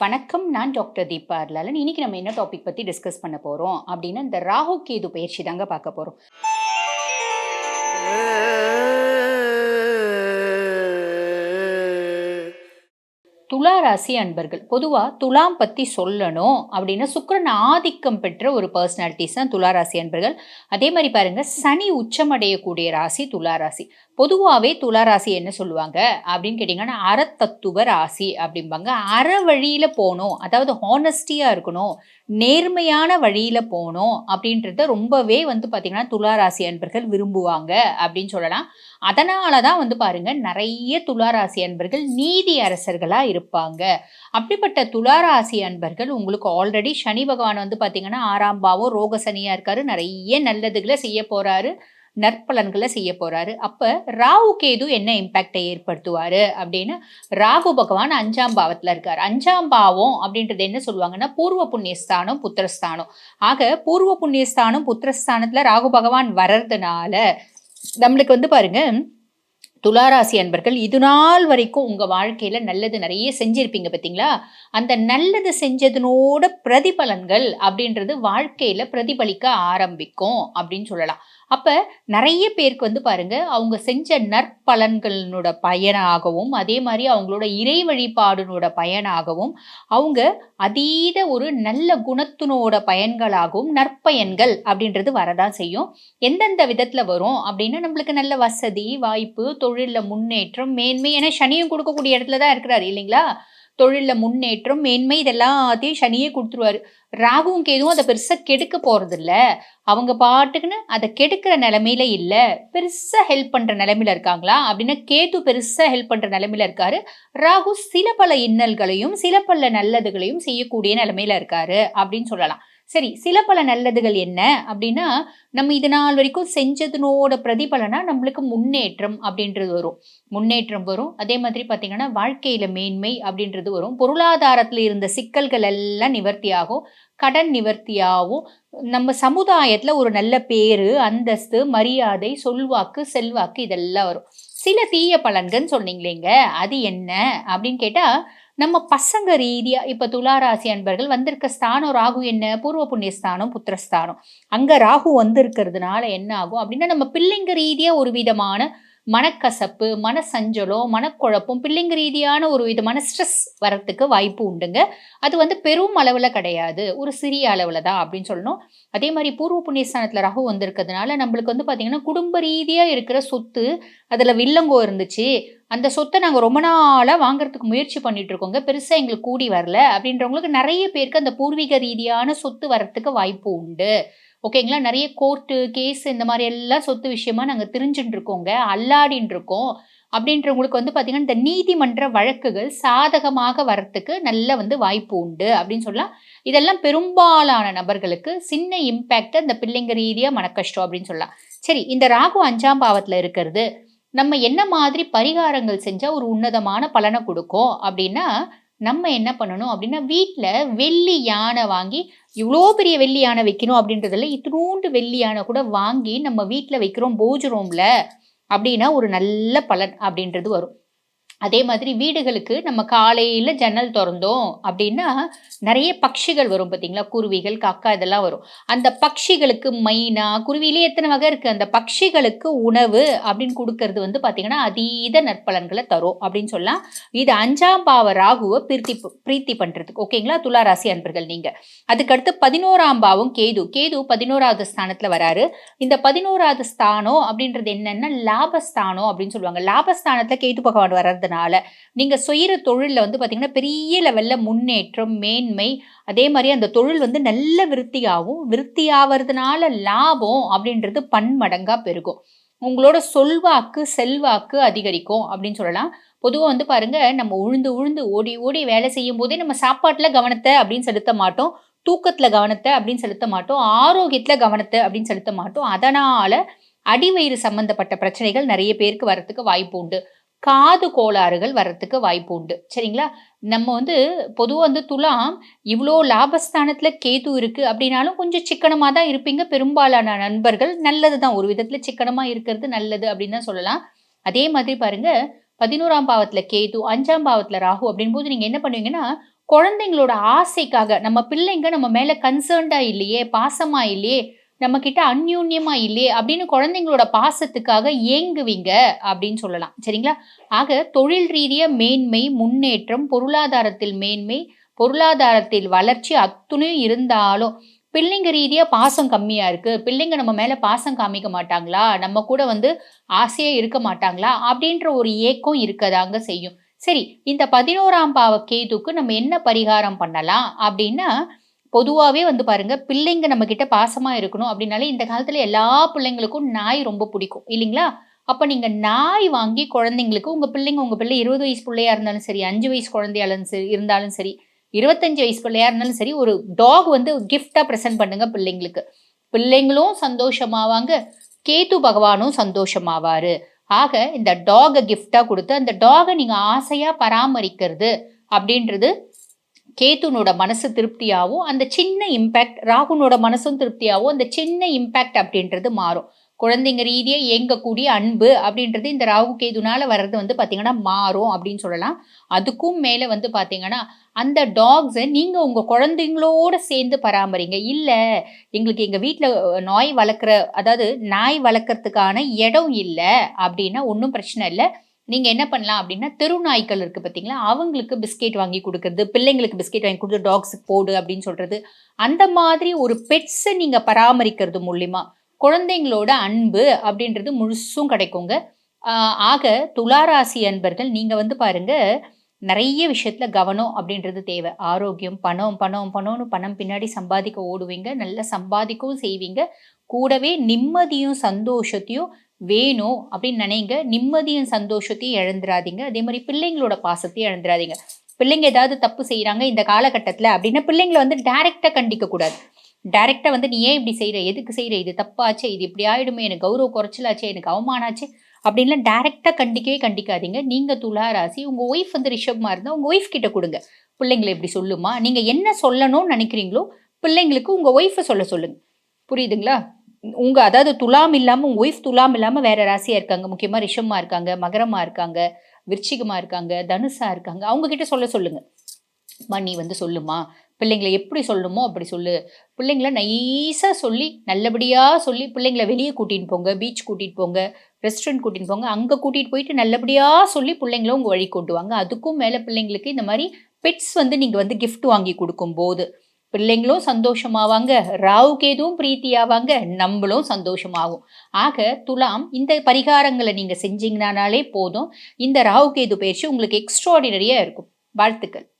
வணக்கம் நான் டாக்டர் தீபா அர்லாலன் இன்னைக்கு நம்ம என்ன டாபிக் பற்றி டிஸ்கஸ் பண்ண போகிறோம் அப்படின்னா இந்த ராகு கேது பயிற்சி தாங்க பார்க்க போகிறோம் துலா ராசி அன்பர்கள் பொதுவாக துலாம் பற்றி சொல்லணும் அப்படின்னா சுக்கரன் ஆதிக்கம் பெற்ற ஒரு பர்சனாலிட்டிஸ் தான் துலா ராசி அன்பர்கள். அதே மாதிரி பாருங்கள் சனி உச்சமடையக்கூடிய ராசி துலா ராசி. பொதுவாகவே துலா ராசி என்ன சொல்லுவாங்க அப்படின்னு கேட்டிங்கன்னா அறத்தத்துவ ராசி அப்படிம்பாங்க. அற வழியில் போகணும் அதாவது ஹானஸ்டியாக இருக்கணும் நேர்மையான வழியில் போகணும் அப்படின்றத ரொம்பவே வந்து பார்த்திங்கன்னா துலா ராசி அன்பர்கள் விரும்புவாங்க அப்படின்னு சொல்லலாம். அதனால தான் வந்து பாருங்கள் நிறைய துளாராசி அன்பர்கள் நீதி அரசர்களாக இருப்பாங்க இருப்பாங்க. அப்படிப்பட்ட துளாராசி அன்பர்கள் உங்களுக்கு ஆல்ரெடி சனி பகவான் வந்து பார்த்தீங்கன்னா ஆறாம் பாவம் ரோக சனியாக இருக்காரு. நிறைய நல்லதுகளை செய்ய போகிறாரு நற்பலன்களை செய்ய போறாரு. அப்ப ராகு கேது என்ன இம்பாக்டை ஏற்படுத்துவாரு? அப்படின்னு ராகு பகவான் அஞ்சாம் பாவத்துல இருக்காரு. அஞ்சாம் பாவம் அப்படின்றது என்ன சொல்லுவாங்கன்னா பூர்வ புண்ணியஸ்தானம் புத்திரஸ்தானம். ஆக பூர்வ புண்ணியஸ்தானம் புத்திரஸ்தானத்துல ராகு பகவான் வர்றதுனால நம்மளுக்கு வந்து பாருங்க துளாராசி அன்பர்கள் இது நாள் வரைக்கும் உங்கள் வாழ்க்கையில் நல்லது நிறைய செஞ்சுருப்பீங்க பார்த்தீங்களா? அந்த நல்லது செஞ்சதுனோட பிரதிபலன்கள் அப்படின்றது வாழ்க்கையில் பிரதிபலிக்க ஆரம்பிக்கும் அப்படின்னு சொல்லலாம். அப்போ நிறைய பேருக்கு வந்து பாருங்கள் அவங்க செஞ்ச நற்பலன்களோட பயனாகவும் அதே மாதிரி அவங்களோட இறை வழிபாடுனோட பயனாகவும் அவங்க அதீத ஒரு நல்ல குணத்தினோட பயன்களாகவும் நற்பயன்கள் அப்படின்றது வரதான் செய்யும். எந்தெந்த விதத்தில் வரும் அப்படின்னா நம்மளுக்கு நல்ல வசதி வாய்ப்பு தொழிலில் முன்னேற்றம் மேன்மை ஏன்னா சனியும் கொடுக்கக்கூடிய இடத்துல தான் இருக்கிறாரு இல்லைங்களா? தொழிலில் முன்னேற்றம் மேன்மை இதெல்லாத்தையும் சனியே கொடுத்துருவாரு. ராகுவும் கேதுவும் அதை பெருசாக கெடுக்க போகிறதில்ல அவங்க பாட்டுக்குன்னு அதை கெடுக்கிற நிலமையில இல்லை. பெருசாக ஹெல்ப் பண்ணுற நிலமையில இருக்காங்களா? அப்படின்னா கேது பெருசாக ஹெல்ப் பண்ணுற நிலமையில இருக்காரு. ராகு சில பல இன்னல்களையும் சில பல நல்லதுகளையும் செய்யக்கூடிய நிலமையில இருக்காரு அப்படின்னு சொல்லலாம். சரி சில பல நல்லதுகள் என்ன? அப்படின்னா நம்ம இது நாள் வரைக்கும் செஞ்சதுனோட பிரதிபலனா நம்மளுக்கு முன்னேற்றம் அப்படின்றது வரும். முன்னேற்றம் வரும். அதே மாதிரி பார்த்தீங்கன்னா வாழ்க்கையில மேன்மை அப்படின்றது வரும். பொருளாதாரத்தில் இருந்த சிக்கல்கள் எல்லாம் நிவர்த்தி ஆகும் கடன் நிவர்த்தியாகவும் நம்ம சமுதாயத்தில் ஒரு நல்ல பேரு அந்தஸ்து மரியாதை சொல்வாக்கு செல்வாக்கு இதெல்லாம் வரும். சில தீய பலன்கள்னு சொன்னீங்களேங்க. அது என்ன? அப்படின்னு கேட்டால் நம்ம பசங்க ரீதியா இப்ப துளாராசி அன்பர்கள் வந்திருக்க ஸ்தானம் ராகு என்ன? பூர்வ புண்ணிய ஸ்தானம் புத்திரஸ்தானம். அங்க ராகு வந்திருக்கிறதுனால என்ன ஆகும்? அப்படின்னா நம்ம பிள்ளைங்க ரீதியா ஒரு விதமான மனக்கசப்பு மனசஞ்சலம் மனக்குழப்பம் பிள்ளைங்க ரீதியான ஒரு விதமான ஸ்ட்ரெஸ் வரத்துக்கு வாய்ப்பு உண்டுங்க. அது வந்து பெரும் அளவில் கிடையாது. ஒரு சிறிய அளவில் தான் அப்படின்னு சொல்லணும். அதே மாதிரி பூர்வ புண்ணியஸ்தானத்தில் ரகு வந்திருக்கிறதுனால நம்மளுக்கு வந்து பார்த்திங்கன்னா குடும்ப ரீதியாக இருக்கிற சொத்து அதில் வில்லங்கோ இருந்துச்சு. அந்த சொத்தை நாங்கள் ரொம்ப நாளாக வாங்குறதுக்கு முயற்சி பண்ணிட்டு இருக்கோங்க. பெருசாக எங்களுக்கு கூடி வரல. அப்படின்றவங்களுக்கு நிறைய பேருக்கு அந்த பூர்வீக ரீதியான சொத்து வரத்துக்கு வாய்ப்பு உண்டு. ஓகேங்களா நிறைய கோர்ட்டு கேஸ் இந்த மாதிரி எல்லாம் சொத்து விஷயமா நாங்கள் தெரிஞ்சுட்டு இருக்கோங்க அல்லாடின்னு இருக்கோம் அப்படின்றவங்களுக்கு வந்து பார்த்திங்கன்னா இந்த நீதிமன்ற வழக்குகள் சாதகமாக வரத்துக்கு நல்ல வந்து வாய்ப்பு உண்டு அப்படின்னு சொல்லலாம். இதெல்லாம் பெரும்பாலான நபர்களுக்கு சின்ன இம்பேக்டை இந்த பிள்ளைங்க ரீதியாக மனக்கஷ்டம் அப்படின்னு சொல்லலாம். சரி இந்த ராகு அஞ்சாம் பாவத்தில் இருக்கிறது நம்ம என்ன மாதிரி பரிகாரங்கள் செஞ்சால் ஒரு உன்னதமான பலனை கொடுக்கும் அப்படின்னா நம்ம என்ன பண்ணணும் அப்படின்னா வீட்டில் வெள்ளி யானை வாங்கி இவ்வளோ பெரிய வெள்ளி யானை வைக்கணும் அப்படின்றதில்ல இத்தினூண்டு வெள்ளி யானை கூட வாங்கி நம்ம வீட்டில் வைக்கிறோம் போஜுறோம்ல அப்படின்னா ஒரு நல்ல பலன் அப்படின்றது வரும். அதே மாதிரி வீடுகளுக்கு நம்ம காலையில் ஜன்னல் திறந்தோம் அப்படின்னா நிறைய பட்சிகள் வரும் பார்த்தீங்களா? குருவிகள் காக்கா இதெல்லாம் வரும். அந்த பட்சிகளுக்கு மைனா குருவிலே எத்தனை வகை இருக்குது அந்த பட்சிகளுக்கு உணவு அப்படின்னு கொடுக்கறது வந்து பார்த்திங்கன்னா அதீத நற்பலன்களை தரும் அப்படின்னு சொல்லலாம். இது அஞ்சாம் பாவ ராகுவை பிரீத்தி பிரீத்தி பண்ணுறதுக்கு ஓகேங்களா? துலா ராசி அன்பர்கள் நீங்கள் அதுக்கடுத்து பதினோராம் பாவம் கேது. கேது பதினோராவது ஸ்தானத்தில் வராரு. இந்த பதினோராவது ஸ்தானம் அப்படின்றது என்னென்னா லாபஸ்தானம் அப்படின்னு சொல்லுவாங்க. லாபஸ்தானத்தில் கேது பகவான் வர்றது இருக்கிறதுனால நீங்கள் செய்கிற தொழிலில் வந்து பார்த்திங்கன்னா பெரிய லெவலில் முன்னேற்றம் மேன்மை அதே மாதிரி அந்த தொழில் வந்து நல்ல விருத்தியாகும் விருத்தி ஆகிறதுனால லாபம் அப்படின்றது பன்மடங்காக பெருகும். உங்களோட சொல்வாக்கு செல்வாக்கு அதிகரிக்கும் அப்படின்னு சொல்லலாம். பொதுவாக வந்து பாருங்க நம்ம உழுந்து உழுந்து ஓடி ஓடி வேலை செய்யும் போதே நம்ம சாப்பாட்டில் கவனத்தை அப்படின்னு செலுத்த மாட்டோம். தூக்கத்தில் கவனத்தை அப்படின்னு செலுத்த மாட்டோம். ஆரோக்கியத்தில் கவனத்தை அப்படின்னு செலுத்த மாட்டோம். அதனால் அடிவயிறு சம்மந்தப்பட்ட பிரச்சனைகள் நிறைய பேருக்கு வரத்துக்கு வாய்ப்பு உண்டு. காது கோளாறுகள் வர்றதுக்கு வாய்ப்பு உண்டு. சரிங்களா? நம்ம வந்து பொதுவாக வந்து துலாம் இவ்வளோ லாபஸ்தானத்தில் கேது இருக்குது அப்படின்னாலும் கொஞ்சம் சிக்கனமாக தான் இருப்பீங்க. பெரும்பாலான நண்பர்கள் நல்லது தான். ஒரு விதத்தில் சிக்கனமாக இருக்கிறது நல்லது அப்படின்னு தான் சொல்லலாம். அதே மாதிரி பாருங்க பதினோராம் பாவத்தில் கேது அஞ்சாம் பாவத்தில் ராகு அப்படின் போது நீங்கள் என்ன பண்ணுவீங்கன்னா குழந்தைங்களோட ஆசைக்காக நம்ம பிள்ளைங்க நம்ம மேலே கன்சர்ன்டாக இல்லையே பாசமாக இல்லையே நம்ம கிட்ட அந்யூன்யமா இல்லையே அப்படின்னு குழந்தைங்களோட பாசத்துக்காக ஏங்குவீங்க அப்படின்னு சொல்லலாம். சரிங்களா? ஆக தொழில் ரீதிய மேன்மை முன்னேற்றம் பொருளாதாரத்தில் மேன்மை பொருளாதாரத்தில் வளர்ச்சி அத்துணையும் இருந்தாலும் பிள்ளைங்க ரீதியாக பாசம் கம்மியாக இருக்குது பிள்ளைங்க நம்ம மேலே பாசம் காமிக்க மாட்டாங்களா? நம்ம கூட வந்து ஆசையாக இருக்க மாட்டாங்களா? அப்படின்ற ஒரு ஏக்கம் இருக்கதாங்க செய்யும். சரி இந்த பதினோராம் பாவ கேதுக்கு நம்ம என்ன பரிகாரம் பண்ணலாம் அப்படின்னா பொதுவாகவே வந்து பாருங்க பிள்ளைங்க நம்ம கிட்ட பாசமா இருக்கணும் அப்படின்னாலே இந்த காலத்துல எல்லா பிள்ளைங்களுக்கும் நாய் ரொம்ப பிடிக்கும் இல்லைங்களா? அப்ப நீங்க நாய் வாங்கி குழந்தைங்களுக்கு உங்க பிள்ளைங்க உங்க பிள்ளை இருபது வயசு பிள்ளையா இருந்தாலும் சரி அஞ்சு வயசு குழந்தையாலும் சரி இருந்தாலும் சரி இருபத்தஞ்சு வயசு பிள்ளையா இருந்தாலும் சரி ஒரு டாக் வந்து கிஃப்டா ப்ரெசென்ட் பண்ணுங்க பிள்ளைங்களுக்கு. பிள்ளைங்களும் சந்தோஷமாவாங்க கேத்து பகவானும் சந்தோஷமாவாரு. ஆக இந்த டாகை கிஃப்டா கொடுத்து அந்த டாகை நீங்க ஆசையா பராமரிக்கிறது அப்படின்றது கேத்துனோட மனசு திருப்தியாகவும் அந்த சின்ன இம்பேக்ட் ராகுனோட மனசும் திருப்தியாகவும் அந்த சின்ன இம்பேக்ட் அப்படின்றது மாறும். குழந்தைங்க ரீதியாக இயங்கக்கூடிய அன்பு அப்படின்றது இந்த ராகு கேதுனால வர்றது வந்து பார்த்தீங்கன்னா மாறும் அப்படின்னு சொல்லலாம். அதுக்கும் மேலே வந்து பார்த்தீங்கன்னா அந்த டாக்ஸை நீங்கள் உங்கள் குழந்தைங்களோட சேர்ந்து பராமரிங்க. இல்லை எங்களுக்கு எங்கள் வீட்டில் நாய் வளர்க்குற அதாவது நாய் வளர்க்குறதுக்கான இடம் இல்லை அப்படின்னா ஒன்றும் பிரச்சனை இல்லை. நீங்கள் என்ன பண்ணலாம் அப்படின்னா தெரு நாய்க்கள் இருக்குது பார்த்தீங்களா அவங்களுக்கு பிஸ்கெட் வாங்கி கொடுக்குறது பிள்ளைங்களுக்கு பிஸ்கெட் வாங்கி கொடுத்து டாக்ஸுக்கு போடு அப்படின்னு சொல்கிறது அந்த மாதிரி ஒரு பெட்ஸை நீங்கள் பராமரிக்கிறது மூலிமா குழந்தைங்களோட அன்பு அப்படின்றது முழுசும் கிடைக்குங்க. ஆக துளாராசி அன்பர்கள் நீங்கள் வந்து பாருங்க நிறைய விஷயத்தில் கவனம் அப்படின்றது தேவை. ஆரோக்கியம் பணம் பணம் பணம்னு பணம் பின்னாடி சம்பாதிக்க ஓடுவீங்க நல்லா சம்பாதிக்கவும் செய்வீங்க. கூடவே நிம்மதியும் சந்தோஷத்தையும் வேணும் அப்படின்னு நினைங்க. நிம்மதியும் சந்தோஷத்தையும் இழந்துடாதீங்க அதே மாதிரி பிள்ளைங்களோட பாசத்தையும் இழந்துடாதீங்க பிள்ளைங்க ஏதாவது தப்பு செய்கிறாங்க இந்த காலகட்டத்தில் அப்படின்னா பிள்ளைங்களை வந்து டைரெக்டாக கண்டிக்க கூடாது டைரெக்டாக வந்து நீ ஏன் இப்படி செய்கிற எதுக்கு செய்கிற இது தப்பாச்சே. இது இப்படி ஆகிடுமே எனக்கு கௌரவ குறைச்சலாச்சே. எனக்கு அவமானாச்சு. அப்படின்லாம் டேரெக்டாக கண்டிக்கவே கண்டிக்காதீங்க. நீங்கள் துலா ராசி உங்கள் ஒய்ஃப் வந்து ரிஷப்மா இருந்தால் உங்கள் ஒய்ஃப் கிட்ட கொடுங்க. பிள்ளைங்களை இப்படி சொல்லுமா? நீங்கள் என்ன சொல்லணும்னு நினைக்கிறீங்களோ பிள்ளைங்களுக்கு உங்கள் ஒய்ஃபை சொல்ல சொல்லுங்கள் புரியுதுங்களா? உங்கள் அதாவது துலாம் இல்லாமல் உங்கள் ஒய்ஃப் துலாம் இல்லாமல் வேறு ராசியா இருக்காங்க. முக்கியமாக ரிஷமாக இருக்காங்க மகரமாக இருக்காங்க விருச்சிகமா இருக்காங்க தனுஷாக இருக்காங்க. அவங்கக்கிட்ட சொல்ல சொல்லுங்கள் மணி வந்து சொல்லுமா? பிள்ளைங்களை எப்படி சொல்லணுமோ அப்படி சொல்லு. பிள்ளைங்களை நைஸாக சொல்லி நல்லபடியாக சொல்லி பிள்ளைங்களை வெளியே கூட்டின்னு போங்க பீச் கூட்டிகிட்டு போங்க ரெஸ்டாரண்ட் கூட்டின்னு போங்க. அங்கே கூட்டிகிட்டு போயிட்டு நல்லபடியாக சொல்லி பிள்ளைங்களும் உங்கள் வழி கொண்டுவாங்க அதுக்கும் மேலே பிள்ளைங்களுக்கு இந்த மாதிரி பெட்ஸ் வந்து நீங்கள் வந்து கிஃப்ட் வாங்கி கொடுக்கும்போது பிள்ளைங்களும் சந்தோஷமாவாங்க ராவு கேதுவும் பிரீத்தியாவாங்க நம்மளும் சந்தோஷமாகும். ஆக துலாம் இந்த பரிகாரங்களை நீங்கள் செஞ்சீங்கனாலே போதும். இந்த ராவு கேது பயிற்சி உங்களுக்கு எக்ஸ்ட்ராடினரியாக இருக்கும். வாழ்த்துக்கள்.